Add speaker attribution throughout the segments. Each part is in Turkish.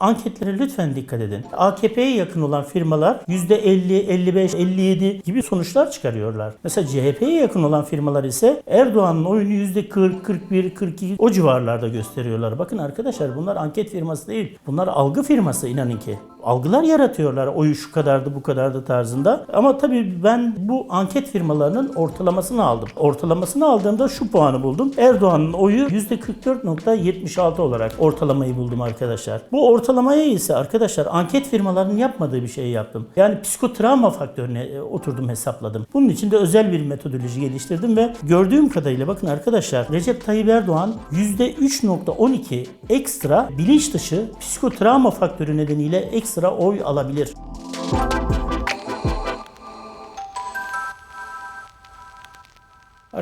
Speaker 1: Anketlere lütfen dikkat edin. AKP'ye yakın olan firmalar %50, 55, 57 gibi sonuçlar çıkarıyorlar. Mesela CHP'ye yakın olan firmalar ise Erdoğan'ın oyunu %40, 41, 42 o civarlarda gösteriyorlar. Bakın arkadaşlar bunlar anket firması değil. Bunlar algı firması inanın ki. Algılar yaratıyorlar. Oyu şu kadardı bu kadardı tarzında. Ama tabii ben bu anket firmalarının ortalamasını aldım. Ortalamasını aldığımda şu puanı buldum. Erdoğan'ın oyu %44.76 olarak ortalamayı buldum arkadaşlar. Bu ortalamaya ise arkadaşlar anket firmalarının yapmadığı bir şey yaptım. Yani psikotravma faktörüne e, oturdum hesapladım. Bunun için de özel bir metodoloji geliştirdim ve gördüğüm kadarıyla bakın arkadaşlar Recep Tayyip Erdoğan %3.12 ekstra bilinç dışı psikotravma faktörü nedeniyle ekstra oy alabilir.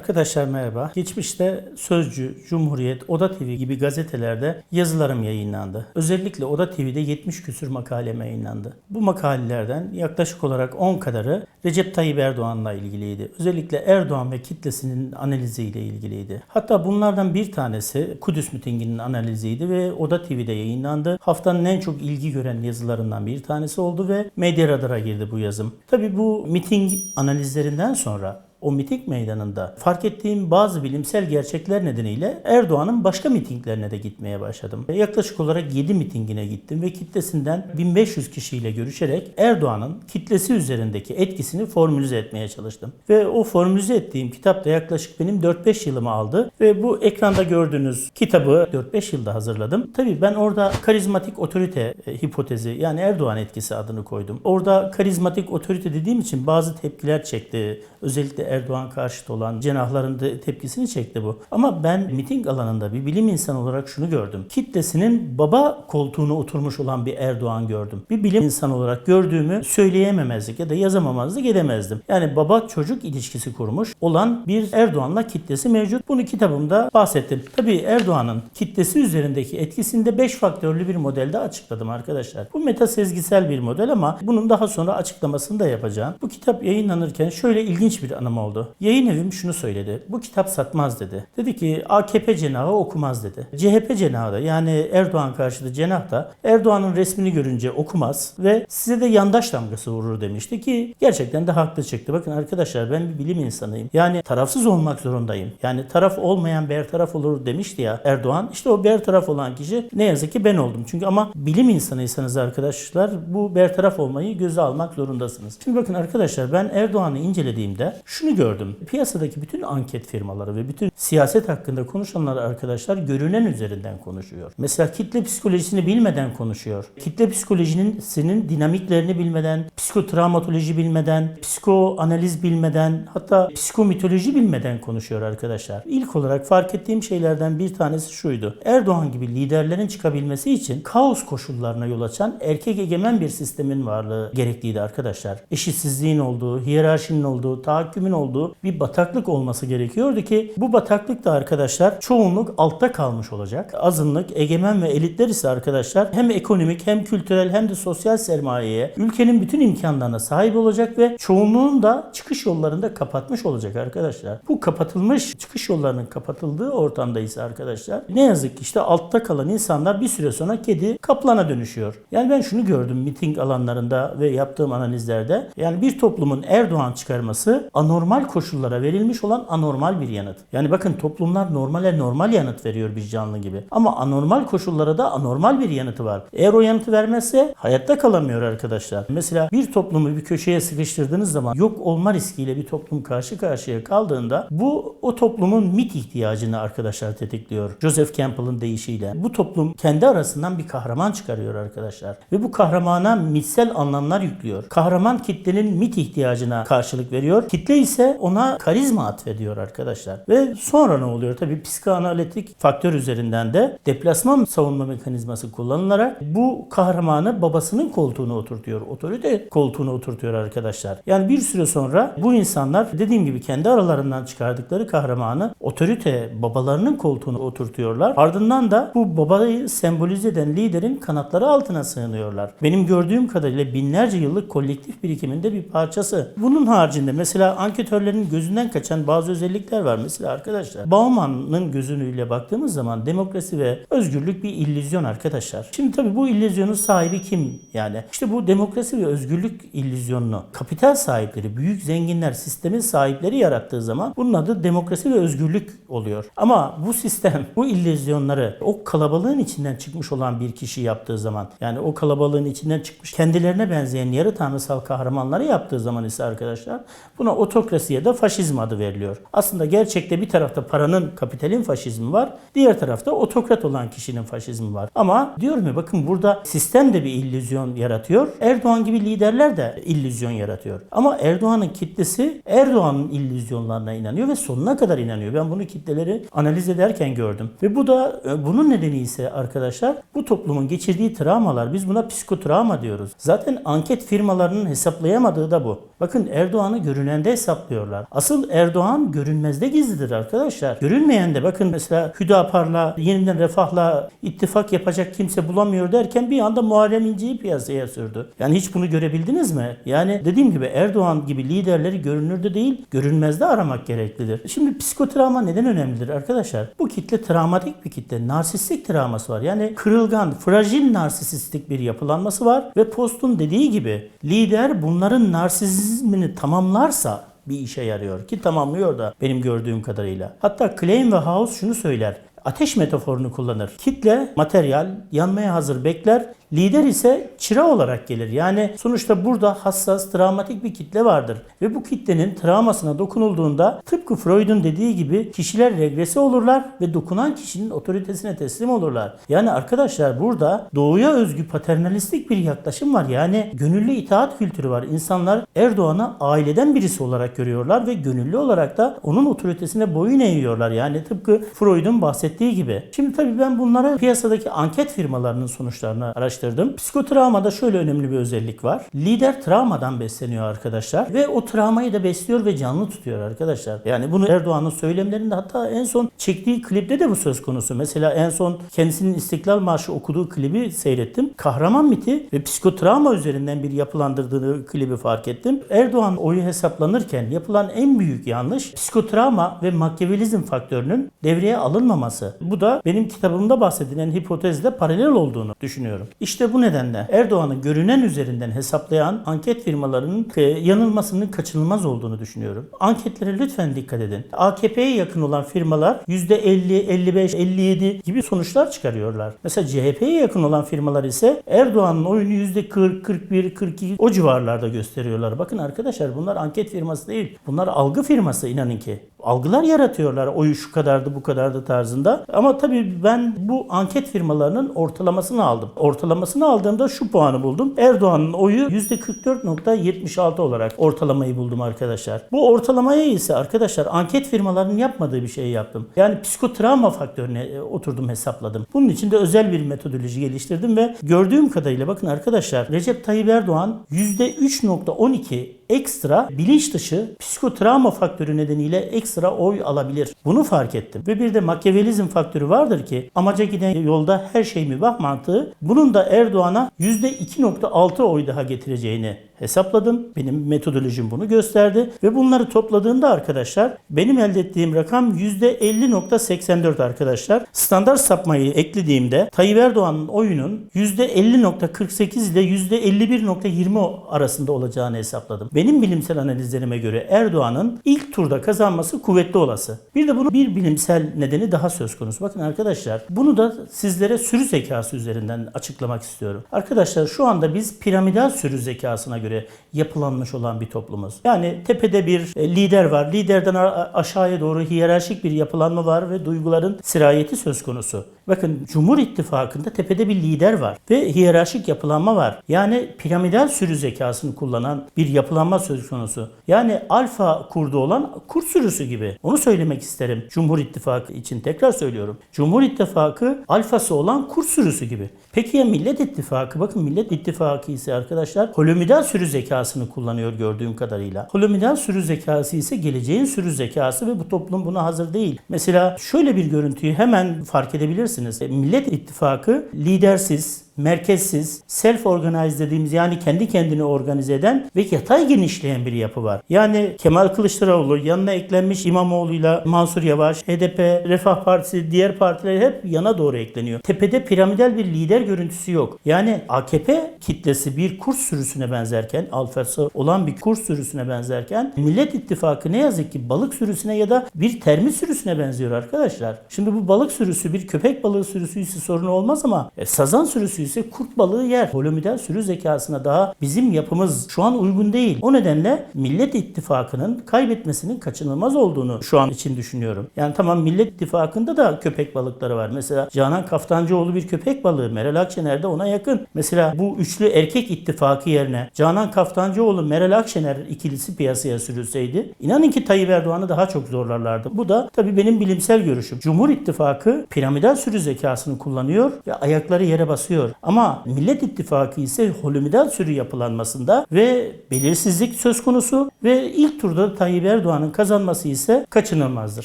Speaker 1: Arkadaşlar merhaba. Geçmişte Sözcü, Cumhuriyet, Oda TV gibi gazetelerde yazılarım yayınlandı. Özellikle Oda TV'de 70 küsür makalem yayınlandı. Bu makalelerden yaklaşık olarak 10 kadarı Recep Tayyip Erdoğan'la ilgiliydi. Özellikle Erdoğan ve kitlesinin analiziyle ilgiliydi. Hatta bunlardan bir tanesi Kudüs mitinginin analiziydi ve Oda TV'de yayınlandı. Haftanın en çok ilgi gören yazılarından bir tanesi oldu ve Medya Radar'a girdi bu yazım. Tabii bu miting analizlerinden sonra o miting meydanında fark ettiğim bazı bilimsel gerçekler nedeniyle Erdoğan'ın başka mitinglerine de gitmeye başladım. Yaklaşık olarak 7 mitingine gittim ve kitlesinden 1500 kişiyle görüşerek Erdoğan'ın kitlesi üzerindeki etkisini formülize etmeye çalıştım. Ve o formülize ettiğim kitap da yaklaşık benim 4-5 yılımı aldı ve bu ekranda gördüğünüz kitabı 4-5 yılda hazırladım. Tabii ben orada karizmatik otorite e, hipotezi yani Erdoğan etkisi adını koydum. Orada karizmatik otorite dediğim için bazı tepkiler çekti. Özellikle Erdoğan karşıtı olan cenahların da tepkisini çekti bu. Ama ben miting alanında bir bilim insanı olarak şunu gördüm. Kitlesinin baba koltuğuna oturmuş olan bir Erdoğan gördüm. Bir bilim insanı olarak gördüğümü söyleyememezlik ya da yazamamazlık edemezdim. Yani baba çocuk ilişkisi kurmuş olan bir Erdoğan'la kitlesi mevcut. Bunu kitabımda bahsettim. Tabii Erdoğan'ın kitlesi üzerindeki etkisini de 5 faktörlü bir modelde açıkladım arkadaşlar. Bu meta sezgisel bir model ama bunun daha sonra açıklamasını da yapacağım. Bu kitap yayınlanırken şöyle ilginç bir anım oldu. Yayın evim şunu söyledi. Bu kitap satmaz dedi. Dedi ki AKP cenahı okumaz dedi. CHP cenahı da yani Erdoğan karşıtı cenah da Erdoğan'ın resmini görünce okumaz ve size de yandaş damgası vurur demişti ki gerçekten de haklı çıktı. Bakın arkadaşlar ben bir bilim insanıyım. Yani tarafsız olmak zorundayım. Yani taraf olmayan bertaraf olur demişti ya Erdoğan. İşte o bertaraf olan kişi ne yazık ki ben oldum. Çünkü ama bilim insanıysanız arkadaşlar bu bertaraf olmayı göze almak zorundasınız. Şimdi bakın arkadaşlar ben Erdoğan'ı incelediğimde şunu gördüm. Piyasadaki bütün anket firmaları ve bütün siyaset hakkında konuşanlar arkadaşlar görünen üzerinden konuşuyor. Mesela kitle psikolojisini bilmeden konuşuyor. Kitle psikolojinin senin dinamiklerini bilmeden, psikotravmatoloji bilmeden, psikoanaliz bilmeden, hatta psikomitoloji bilmeden konuşuyor arkadaşlar. İlk olarak fark ettiğim şeylerden bir tanesi şuydu. Erdoğan gibi liderlerin çıkabilmesi için kaos koşullarına yol açan erkek egemen bir sistemin varlığı gerekliydi arkadaşlar. Eşitsizliğin olduğu, hiyerarşinin olduğu, tahakkümün olduğu bir bataklık olması gerekiyordu ki bu bataklıkta arkadaşlar çoğunluk altta kalmış olacak. Azınlık, egemen ve elitler ise arkadaşlar hem ekonomik hem kültürel hem de sosyal sermayeye ülkenin bütün imkanlarına sahip olacak ve çoğunluğun da çıkış yollarını da kapatmış olacak arkadaşlar. Bu kapatılmış çıkış yollarının kapatıldığı ortamda ise arkadaşlar ne yazık ki işte altta kalan insanlar bir süre sonra kedi kaplana dönüşüyor. Yani ben şunu gördüm miting alanlarında ve yaptığım analizlerde. Yani bir toplumun Erdoğan çıkarması anormal koşullara verilmiş olan anormal bir yanıt. Yani bakın toplumlar normale normal yanıt veriyor bir canlı gibi. Ama anormal koşullara da anormal bir yanıtı var. Eğer o yanıtı vermezse hayatta kalamıyor arkadaşlar. Mesela bir toplumu bir köşeye sıkıştırdığınız zaman yok olma riskiyle bir toplum karşı karşıya kaldığında bu o toplumun mit ihtiyacını arkadaşlar tetikliyor. Joseph Campbell'ın deyişiyle. Bu toplum kendi arasından bir kahraman çıkarıyor arkadaşlar. Ve bu kahramana mitsel anlamlar yüklüyor. Kahraman kitlenin mit ihtiyacına karşılık veriyor. Kitle ise ona karizma atfediyor arkadaşlar. Ve sonra ne oluyor? Tabii psikoanalitik faktör üzerinden de deplasman savunma mekanizması kullanılarak bu kahramanı babasının koltuğuna oturtuyor. Otorite koltuğuna oturtuyor arkadaşlar. Yani bir süre sonra bu insanlar dediğim gibi kendi aralarından çıkardıkları kahramanı otorite babalarının koltuğuna oturtuyorlar. Ardından da bu babayı sembolize eden liderin kanatları altına sığınıyorlar. Benim gördüğüm kadarıyla binlerce yıllık kolektif birikiminde bir parçası. Bunun haricinde mesela anket editörlerin gözünden kaçan bazı özellikler var. Mesela arkadaşlar Bauman'ın gözünüyle baktığımız zaman demokrasi ve özgürlük bir illüzyon arkadaşlar. Şimdi tabii bu illüzyonun sahibi kim? Yani işte bu demokrasi ve özgürlük illüzyonunu kapital sahipleri, büyük zenginler, sistemin sahipleri yarattığı zaman bunun adı demokrasi ve özgürlük oluyor. Ama bu sistem bu illüzyonları o kalabalığın içinden çıkmış olan bir kişi yaptığı zaman yani o kalabalığın içinden çıkmış kendilerine benzeyen yarı tanrısal kahramanları yaptığı zaman ise arkadaşlar buna otokrasiye de faşizm adı veriliyor. Aslında gerçekte bir tarafta paranın, kapitalin faşizmi var. Diğer tarafta otokrat olan kişinin faşizmi var. Ama diyorum ya bakın burada sistem de bir illüzyon yaratıyor. Erdoğan gibi liderler de illüzyon yaratıyor. Ama Erdoğan'ın kitlesi Erdoğan'ın illüzyonlarına inanıyor ve sonuna kadar inanıyor. Ben bunu kitleleri analiz ederken gördüm. Ve bu da e, bunun nedeni ise arkadaşlar bu toplumun geçirdiği travmalar biz buna psikotravma diyoruz. Zaten anket firmalarının hesaplayamadığı da bu. Bakın Erdoğan'ı görünende hesaplıyorlar. Asıl Erdoğan görünmezde gizlidir arkadaşlar. Görünmeyen de bakın mesela Hüdapar'la yeniden refahla ittifak yapacak kimse bulamıyor derken bir anda Muharrem İnce'yi piyasaya sürdü. Yani hiç bunu görebildiniz mi? Yani dediğim gibi Erdoğan gibi liderleri görünürde değil görünmezde aramak gereklidir. Şimdi psikotravma neden önemlidir arkadaşlar? Bu kitle travmatik bir kitle. Narsistik travması var. Yani kırılgan, fragil narsisistik bir yapılanması var ve postun dediği gibi lider bunların narsizmini tamamlarsa bir işe yarıyor ki tamamlıyor da benim gördüğüm kadarıyla. Hatta Klein ve House şunu söyler. Ateş metaforunu kullanır. Kitle, materyal, yanmaya hazır bekler. Lider ise çıra olarak gelir. Yani sonuçta burada hassas, travmatik bir kitle vardır. Ve bu kitlenin travmasına dokunulduğunda tıpkı Freud'un dediği gibi kişiler regresi olurlar ve dokunan kişinin otoritesine teslim olurlar. Yani arkadaşlar burada doğuya özgü paternalistik bir yaklaşım var. Yani gönüllü itaat kültürü var. İnsanlar Erdoğan'ı aileden birisi olarak görüyorlar ve gönüllü olarak da onun otoritesine boyun eğiyorlar. Yani tıpkı Freud'un bahsettiği gibi. Şimdi tabii ben bunlara piyasadaki anket firmalarının sonuçlarını araştırdım. Psikotravmada şöyle önemli bir özellik var. Lider travmadan besleniyor arkadaşlar ve o travmayı da besliyor ve canlı tutuyor arkadaşlar. Yani bunu Erdoğan'ın söylemlerinde hatta en son çektiği klipte de bu söz konusu. Mesela en son kendisinin İstiklal Marşı okuduğu klibi seyrettim. Kahraman miti ve psikotravma üzerinden bir yapılandırdığı klibi fark ettim. Erdoğan oyu hesaplanırken yapılan en büyük yanlış psikotravma ve makyavelizm faktörünün devreye alınmaması. Bu da benim kitabımda bahsedilen hipotezle paralel olduğunu düşünüyorum. İşte bu nedenle Erdoğan'ı görünen üzerinden hesaplayan anket firmalarının e, yanılmasının kaçınılmaz olduğunu düşünüyorum. Anketlere lütfen dikkat edin. AKP'ye yakın olan firmalar %50, 55, 57 gibi sonuçlar çıkarıyorlar. Mesela CHP'ye yakın olan firmalar ise Erdoğan'ın oyunu %40, 41, 42 o civarlarda gösteriyorlar. Bakın arkadaşlar bunlar anket firması değil. Bunlar algı firması inanın ki. Algılar yaratıyorlar. Oyu şu kadardı bu kadardı tarzında. Ama tabii ben bu anket firmalarının ortalamasını aldım. Ortalamasını aldığımda şu puanı buldum. Erdoğan'ın oyu %44.76 olarak ortalamayı buldum arkadaşlar. Bu ortalamaya ise arkadaşlar anket firmalarının yapmadığı bir şey yaptım. Yani psikotravma faktörüne e, oturdum hesapladım. Bunun için de özel bir metodoloji geliştirdim ve gördüğüm kadarıyla bakın arkadaşlar Recep Tayyip Erdoğan %3.12 ekstra bilinç dışı psikotravma faktörü nedeniyle ekstra oy alabilir. Bunu fark ettim. Ve bir de makyavelizm faktörü vardır ki amaca giden yolda her şey mübah mantığı bunun da Erdoğan'a %2.6 oy daha getireceğini hesapladım. Benim metodolojim bunu gösterdi ve bunları topladığında arkadaşlar benim elde ettiğim rakam %50.84 arkadaşlar. Standart sapmayı eklediğimde Tayyip Erdoğan'ın oyunun %50.48 ile %51.20 arasında olacağını hesapladım. Benim bilimsel analizlerime göre Erdoğan'ın ilk turda kazanması kuvvetli olası. Bir de bunun bir bilimsel nedeni daha söz konusu. Bakın arkadaşlar bunu da sizlere sürü zekası üzerinden açıklamak istiyorum. Arkadaşlar şu anda biz piramidal sürü zekasına göre yapılanmış olan bir toplumuz. Yani tepede bir e, lider var. Liderden aşağıya doğru hiyerarşik bir yapılanma var ve duyguların sirayeti söz konusu. Bakın Cumhur İttifakı'nda tepede bir lider var ve hiyerarşik yapılanma var. Yani piramidal sürü zekasını kullanan bir yapılanma söz konusu. Yani alfa kurdu olan kurt sürüsü gibi. Onu söylemek isterim Cumhur İttifakı için tekrar söylüyorum. Cumhur İttifakı alfası olan kurt sürüsü gibi. Peki ya Millet İttifakı? Bakın Millet İttifakı ise arkadaşlar holomidal sürü zekasını kullanıyor gördüğüm kadarıyla. Holomidal sürü zekası ise geleceğin sürü zekası ve bu toplum buna hazır değil. Mesela şöyle bir görüntüyü hemen fark edebilirsiniz. E, Millet İttifakı lidersiz, merkezsiz, self organize dediğimiz yani kendi kendini organize eden ve yatay genişleyen bir yapı var. Yani Kemal Kılıçdaroğlu yanına eklenmiş İmamoğlu'yla Mansur Yavaş, HDP, Refah Partisi, diğer partiler hep yana doğru ekleniyor. Tepede piramidal bir lider görüntüsü yok. Yani AKP kitlesi bir kurs sürüsüne benzerken, alfası olan bir kurs sürüsüne benzerken Millet İttifakı ne yazık ki balık sürüsüne ya da bir termit sürüsüne benziyor arkadaşlar. Şimdi bu balık sürüsü bir köpek balığı sürüsü ise sorun olmaz ama e, sazan sürüsü ise kurt balığı yer. Polomidal sürü zekasına daha bizim yapımız şu an uygun değil. O nedenle Millet İttifakı'nın kaybetmesinin kaçınılmaz olduğunu şu an için düşünüyorum. Yani tamam Millet İttifakı'nda da köpek balıkları var. Mesela Canan Kaftancıoğlu bir köpek balığı. Meral Akşener de ona yakın. Mesela bu üçlü erkek ittifakı yerine Canan Kaftancıoğlu, Meral Akşener ikilisi piyasaya sürülseydi inanın ki Tayyip Erdoğan'ı daha çok zorlarlardı. Bu da tabii benim bilimsel görüşüm. Cumhur İttifakı piramidal sürü zekasını kullanıyor ve ayakları yere basıyor. Ama Millet İttifakı ise holomidal sürü yapılanmasında ve belirsizlik söz konusu ve ilk turda Tayyip Erdoğan'ın kazanması ise kaçınılmazdır.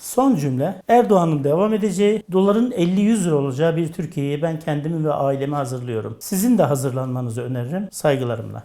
Speaker 1: Son cümle Erdoğan'ın devam edeceği, doların 50-100 lira olacağı bir Türkiye'ye ben kendimi ve ailemi hazırlıyorum. Sizin de hazırlanmanızı öneririm. Saygılarımla.